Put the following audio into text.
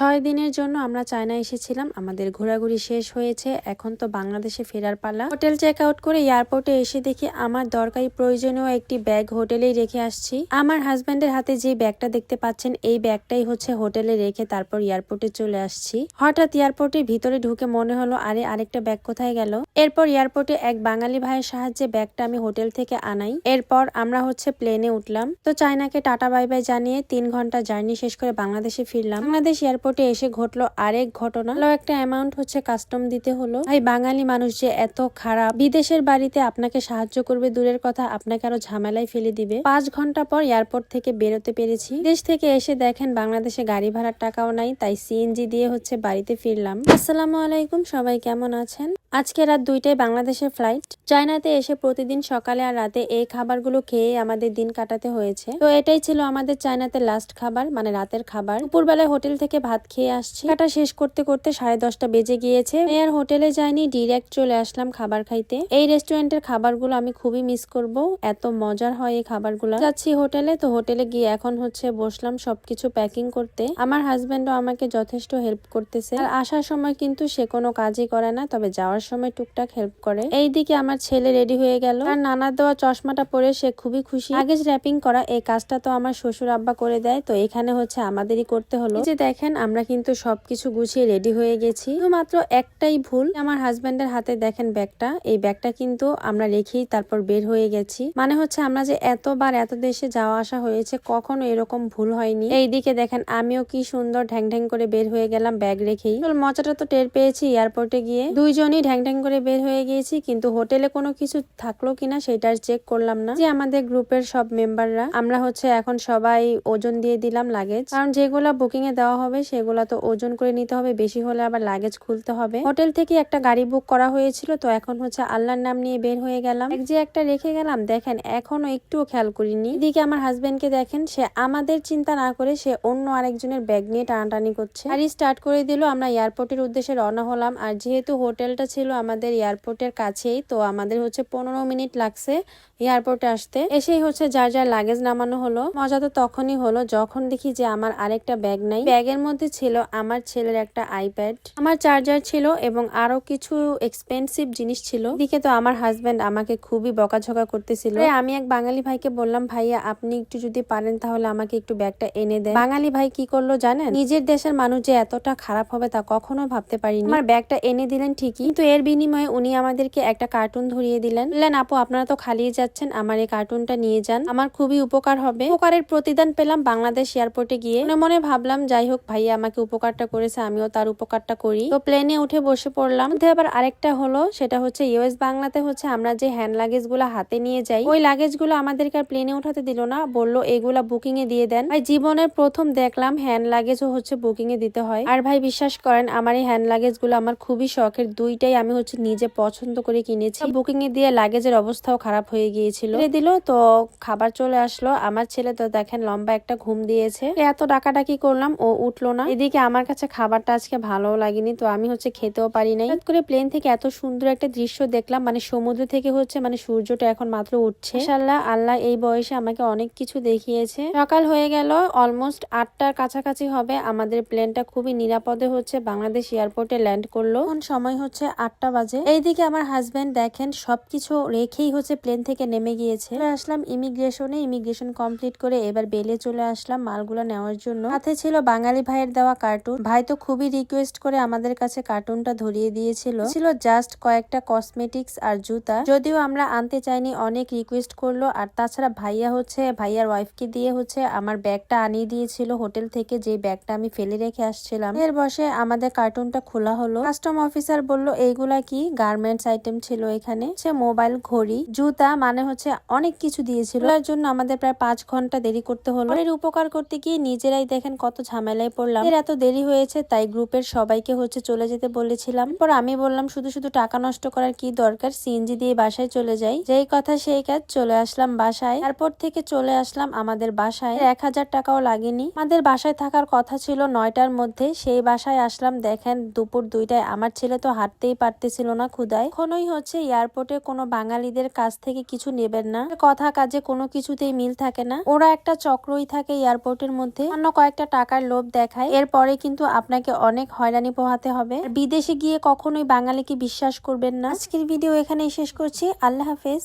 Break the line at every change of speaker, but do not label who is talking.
ছয় দিনের জন্য আমরা চায়না এসেছিলাম। আমাদের ঘোরাঘুরি শেষ হয়েছে। এখন তো বাংলাদেশে ফেরার পালা। হোটেল চেক আউট করে এয়ারপোর্টে এসে দেখি আমার দরকারি প্রয়োজনীয় একটি ব্যাগ হোটেলেই রেখে আসছি। আমার হাজব্যান্ডের হাতে যে ব্যাগটা দেখতে পাচ্ছেন, এই ব্যাগটাই হচ্ছে হোটেলে রেখে তারপর এয়ারপোর্টে চলে আসছি। হঠাৎ এয়ারপোর্টের ভিতরে ঢুকে মনে হলো, আরে, আরেকটা ব্যাগ কোথায় গেল? এরপর এয়ারপোর্টে এক বাঙালি ভাইয়ের সাহায্যে ব্যাগটা আমি হোটেল থেকে আনাই। এরপর আমরা হচ্ছে প্লেনে উঠলাম। তো চায়নাকে টাটা বাই বাই জানিয়ে তিন ঘণ্টা জার্নি শেষ করে বাংলাদেশে ফিরলাম। বাংলাদেশ এয়ারপোর্টে এসে ঘটলো আরেক ঘটনা। একটা অ্যামাউন্ট হচ্ছে কাস্টম দিতে হলো। ভাই, বাঙালি মানুষ যে এত খারাপ, বিদেশের বাড়িতে আপনাকে সাহায্য করবে, দূরের কথা আপনাকে আরও ঝামেলায় ফেলে দিবে। পাঁচ ঘণ্টা পর এয়ারপোর্ট থেকে বেরোতে পেরেছি। দেশ থেকে এসে দেখেন বাংলাদেশে গাড়ি ভাড়ার টাকাও নাই, তাই সিএনজি দিয়ে হচ্ছে বাড়িতে ফিরলাম। আসসালামু আলাইকুম, সবাই কেমন আছেন? আজকে রাত দুইটায় বাংলাদেশের ফ্লাইট। চায়নাতে এসে প্রতিদিন সকালে আর রাতে এই খাবারগুলো খেয়ে আমাদের দিন কাটাতে হয়েছে। তো এটাই ছিল আমাদের চায়নাতে লাস্ট খাবার মানে রাতের খাবার। দুপুরবেলায় হোটেল থেকে ভাত খেয়ে আসছি। কাটা শেষ করতে করতে সাড়ে দশটা বেজে গিয়েছে। আর হোটেলে যাইনি ডিরেক্ট চলে আসলাম খাবার খাইতে। এই রেস্টুরেন্টের খাবারগুলো আমি খুবই মিস করব। এত মজার হয় এই খাবারগুলো। যাচ্ছি হোটেলে, তো হোটেলে গিয়ে এখন হচ্ছে বসলাম সবকিছু প্যাকিং করতে। আমার হাজবেন্ডও আমাকে যথেষ্ট হেল্প করতেছে। আর আসার সময় কিন্তু সে কোনো কাজই করে না, তবে যাওয়ার সময় টুকটাক হেল্প করে। এইদিকে আমার ছেলে রেডি হয়ে গেল। আর নানার দেওয়া চশমাটা পরে সে খুবই খুশি। আগে র্যাপিং করা এই কাজটা তো আমার শ্বশুর আব্বা করে দেয়। তো এখানে হচ্ছে আমাদেরই করতে হলো। যে দেখেন, আমরা কিন্তু সবকিছু গুছিয়ে রেডি হয়ে গেছি। মাত্র একটাই ভুল, আমার হাজবেন্ডের হাতে দেখেন ব্যাগটা। এই ব্যাগটা কিন্তু আমরা রেখেই তারপর বের হয়ে গেছি। মানে হচ্ছে আমরা যে এতবার এত দেশে যাওয়া আসা হয়েছে, কখনো এরকম ভুল হয়নি। এইদিকে দেখেন, আমিও কি সুন্দর ঢ্যাং ঢ্যাং করে বের হয়ে গেলাম ব্যাগ রেখেই। মজাটা তো টের পেয়েছি এয়ারপোর্টে গিয়ে। দুইজনই ঢ্যাং ঢ্যাং করে বের হয়ে গিয়েছি, কিন্তু হোটেলে কোনো কিছু থাকল কিনা সেটা আর চেক করলাম না। যে আমাদের গ্রুপের সব মেম্বাররা, আমরা হচ্ছে এখন সবাই ওজন দিয়ে দিলাম লাগেজ কারণ যেগুলা বুকিং এ দেওয়া হবে, সেগুলা তো ওজন করে নিতে হবে, বেশি হলে আবার লাগেজ খুলতে হবে। হোটেল থেকে একটা গাড়ি বুক করা হয়েছিল, তো এখন হচ্ছে আল্লাহর নাম নিয়ে বের হয়ে গেলাম। যে একটা রেখে গেলাম, দেখেন এখনও একটুও খেয়াল করিনি। এদিকে আমার হাজবেন্ডকে দেখেন, সে আমাদের চিন্তা না করে সে অন্য আরেকজনের ব্যাগ নিয়ে টানাটানি করছে। আর স্টার্ট করে দিল, আমরা এয়ারপোর্টের উদ্দেশ্যে রওনা হলাম। আর যেহেতু হোটেলটা আমাদের এয়ারপোর্টের কাছেই তো আমাদের হচ্ছে পনেরো মিনিট লাগছে। এয়ারপোর্টে আসতে। এসেই হচ্ছে যার যার লাগেজ নামানো হলো। মজা তো তখনই হলো যখন দেখি যে আমার আরেকটা ব্যাগ নাই। ব্যাগের মধ্যে ছিল আমার ছেলের একটা আইপ্যাড আমার চার্জার ছিল এবং আরও কিছু এক্সপেন্সিভ জিনিস ছিল। দিকে তো আমার হাজবেন্ড আমাকে খুবই বকাঝকা করতেছিল। আমি এক বাঙালি ভাইকে বললাম, ভাইয়া, আপনি একটু যদি পারেন তাহলে আমাকে একটু ব্যাগটা এনে দেন। বাঙালি ভাই কি করল জানেন? নিজের দেশের মানুষ যে এতটা খারাপ হবে তা কখনো ভাবতে পারিনি। আমার ব্যাগটা এনে দিলেন ঠিকই। কিন্তু এর বিনিময়ে উনি আমাদেরকে একটা কার্টুন ধরিয়ে দিলেন। বললেন, আপু, আপনারা তো খালিয়ে যাচ্ছেন। আমার এই কার্টুনটা নিয়ে যান। আমার খুবই উপকার হবে। উপকারের প্রতিদান পেলাম বাংলাদেশ এয়ারপোর্টে গিয়ে। মনে মনে ভাবলাম, যাই হোক, ভাইয়া আমাকে উপকারটা করেছে, আমিও তার উপকারটা করি। তো প্লেনে উঠে বসে পড়লাম। আবার আরেকটা হলো, সেটা হচ্ছে ইউএস বাংলাতে হচ্ছে, আমরা যে হ্যান্ড লাগেজগুলো হাতে নিয়ে যাই, ওই লাগেজগুলো আমাদেরকে আর প্লেনে উঠাতে দিল না। বলল, এগুলা বুকিং এ দিয়ে দেন। ভাই, জীবনের প্রথম দেখলাম হ্যান্ড লাগেজও হচ্ছে বুকিং এ দিতে হয়। আর ভাই, বিশ্বাস করেন, আমার এই হ্যান্ড লাগেজগুলো আমার খুবই শখের। দুইটাই আমি হচ্ছে নিজে পছন্দ করে কিনেছি। বুকিং এ দিয়ে লাগেজের অবস্থাও খারাপ হয়ে গিয়েছিল। দিল, তো খাবার চলে আসলো। আমার ছেলে তো দেখেন লম্বা একটা ঘুম দিয়েছে। এত ডাকাডাকি করলাম, ও উঠল না। এদিকে আমার কাছে খাবারটা আজকে ভালো লাগেনি, তো আমি হচ্ছে খেতেও পারি নাই। করে প্লেন থেকে এত সুন্দর একটা দৃশ্য দেখলাম মানে সমুদ্র থেকে হচ্ছে মানে সূর্যটা এখন মাত্র উঠছে। ইনশাল্লাহ আল্লাহ এই বয়সে আমাকে অনেক কিছু দেখিয়েছে। সকাল হয়ে গেল, অলমোস্ট আটটার কাছাকাছি হবে। আমাদের প্লেনটা খুবই নিরাপদে হচ্ছে, বাংলাদেশ এয়ারপোর্টে ল্যান্ড করল। এখন সময় হচ্ছে আটটা বাজে। এইদিকে আমার হাজবেন্ড দেখেন, সবকিছু রেখেই হচ্ছে প্লেন থেকে নেমে গিয়েছে। আসলাম ইমিগ্রেশনে ইমিগ্রেশন কমপ্লিট করে এবার বেলে চলে আসলাম মালগুলো নেওয়ার জন্য। সাথে ছিল বাঙালি ভাইয়ের দেওয়া কার্টুন ভাই তো খুবই রিকোয়েস্ট করে আমাদের কাছে কার্টুনটা ধরিয়ে দিয়েছিল। ছিল জাস্ট কয়েকটা কসমেটিক্স আর জুতা। যদিও আমরা আনতে চাইনি, অনেক রিকোয়েস্ট করল। আর তাছাড়া ভাইয়া হচ্ছে, ভাইয়ার ওয়াইফকে দিয়ে হচ্ছে আমার ব্যাগটা আনিয়ে দিয়েছিল হোটেল থেকে। যে ব্যাগটা আমি ফেলে রেখে আসছিলাম। এর বসে আমাদের কার্টুনটা খোলা হলো। কাস্টম অফিসার বলল, এইগুলা কি গার্মেন্টস আইটেম ছিল এখানে? সে মোবাইল ঘড়ি, জুতা মানে হচ্ছে অনেক কিছু দিয়েছিল। তার জন্য আমাদের প্রায় পাঁচ ঘণ্টা দেরি করতে হলো। এর উপকার করতে গিয়ে নিজেরাই দেখেন কত ঝামেলায় পড়লাম। এর এত দেরি হয়েছে, তাই গ্রুপের সবাইকে হচ্ছে চলে যেতে বলেছিলাম। পর আমি বললাম, শুধু শুধু টাকা নষ্ট করার কি দরকার? সিএনজি দিয়ে বাসায় চলে যাই। যেই কথা সেই কাজ, চলে আসলাম বাসায়। তারপর থেকে চলে আসলাম আমাদের বাসায়। এক হাজার টাকাও লাগেনি। আমাদের বাসায় থাকার কথা ছিল নয়টার মধ্যে। সেই বাসায় আসলাম, দেখেন দুপুর দুইটায়। আমার ছেলে তো হাঁটতেই পারতেছিল না ক্ষুদায় এখনই হচ্ছে এয়ারপোর্টে কোনো বাঙালিদের কাছ থেকে কিছু কিছু নেবেন না। কথা কাজে কোনো কিছুতেই মিল থাকে না। ওরা একটা চক্রই থাকে এয়ারপোর্টের মধ্যে। অন্য কয়েকটা টাকার লোভ দেখায়। এরপরে কিন্তু আপনাকে অনেক হয়রানি পোহাতে হবে। বিদেশে গিয়ে কখনোই বাঙালিকে বিশ্বাস করবেন না। আজকের ভিডিও এখানেই শেষ করছি। আল্লাহ হাফেজ।